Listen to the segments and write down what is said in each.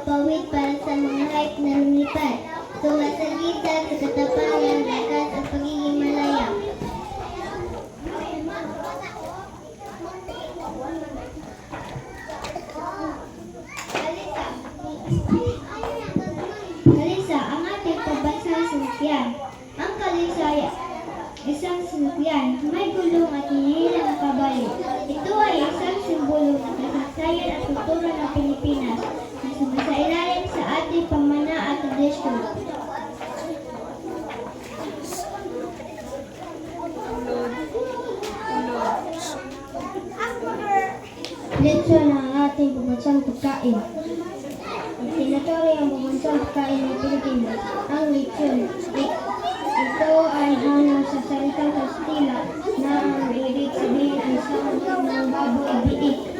pagpapawid para sa mga hype na lumipad. Tunga sa katapangan, lakas at pagiging malaya. Kalisa, ang ating pambansang sinukyan. Ang kalisaya, isang sinukyan, may gulong at hinihilang kabayo. Ito ay isang simbolo ng kasaysayan at kultura ng Pilipinas na sumasailalim sa ating pamana at tradisyon. Lechon ang ating pambansang pagkain. Ang tinatawag ang pambansang pagkain ng Pilipinas, ang lechon. I- Ito ay hango sa salitang Kastila na ang ibig sabihin ay sangkot ng baboy biik.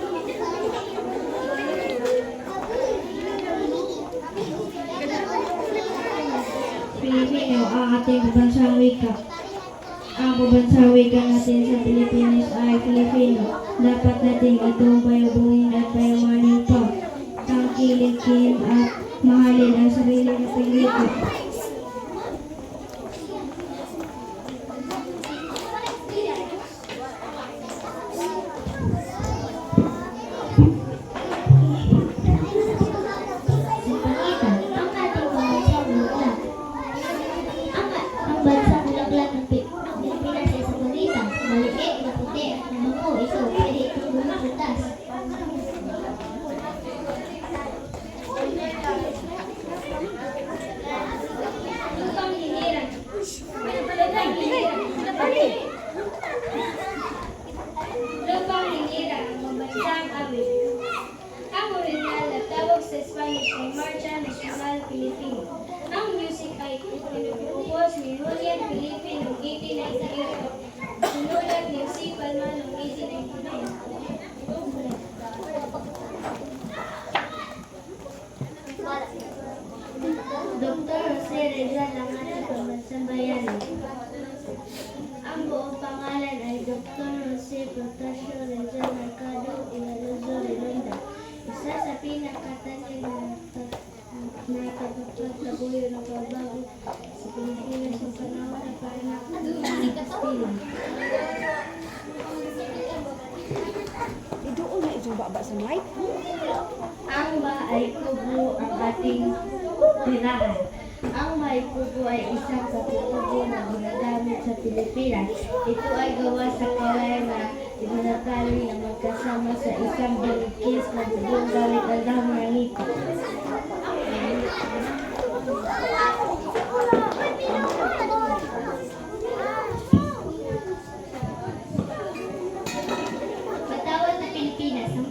Pilipino ang ating pambansang wika. Ang pambansang wika natin sa Pilipinas ay Filipino. Dapat natin itong payabungin at payamanin pa. Tangkilikin at mahalin ang sarili nating wika. Ay Marcha Nacional Filipino. Ang music ay pinupuos ni Julian Felipe noong 1898. Sinulat ni Jose Palma noong 1899. Dr. Jose Rizal ang ating pambansang. Ang buong pangalan ay Dr. Jose Protasio Rizal Mercado Ilaluzo Relonda. Isa sa pinakatanyag na na tagapagtabuyo ng pagbago sa Pilipinas sa panahon ng paranak ng Kastila. Idoon na itong baba sa. Ang bahay kubo ang ating tirahan. Ang bahay kubo ay isang katutubo na ginagamit sa Pilipinas. Ito ay gawa sa kawayan na itinatali na magkasama sa isang bilikis na bubong gamit ang ng ito. Patawad na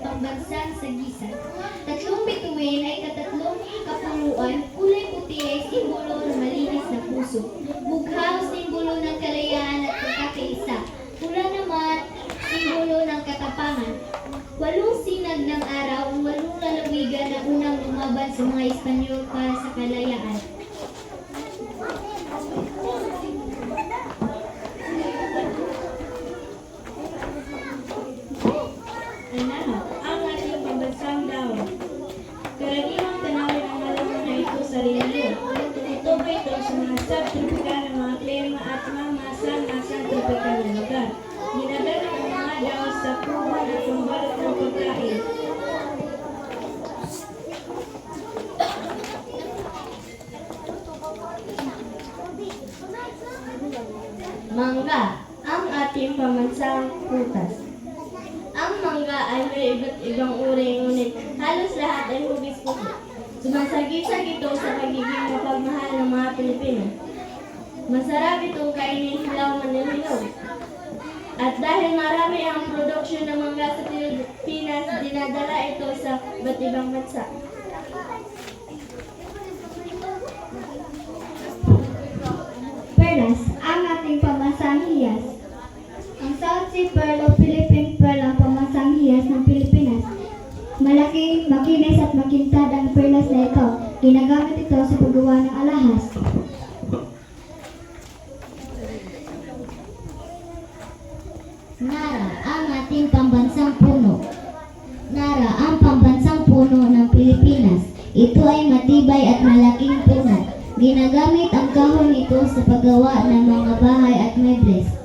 Ang pambansang sagisan. Tatlong bituin ay katatlong kapuluan, kulay puti ay simbolo ng malinis na puso. Bughaw, simbolo ng kalayaan at pagkakaisa. Pula naman, simbolo ng katapangan. Walong sinag ng araw, ang walong lalawigan na unang lumaban sa mga Espanyol para sa kalayaan. Subtropical mga klima at mga masang-masang tropical na lugar. Ginagana ang mga daw sa puwan at pambalot ng pagkain. Mangga, ang ating pamansang prutas. Ang mangga ay may iba't ibang uri, ngunit halos lahat ay hugis puso. Sumasagip-sag ito sa pagiging mapagmahal ng mga Pilipino. Masarap itong kainin hilaw manihilaw. At dahil marami ang produksyon ng mangga sa Pilipinas, dinadala ito sa iba't ibang bansa. Perlas, ang ating pamansang hiyas. Ang South Sea Pearl o Philippine Pearl ang pamansang hiyas ng Pilipinas. Malaki, makintad ang perlas na ito. Ginagamit ito sa paggawa ng alahas. Nara, ang ating pambansang puno. Nara, ang pambansang puno ng Pilipinas. Ito ay matibay at malaking puno. Ginagamit ang kahoy nito sa paggawa ng mga bahay at mebles.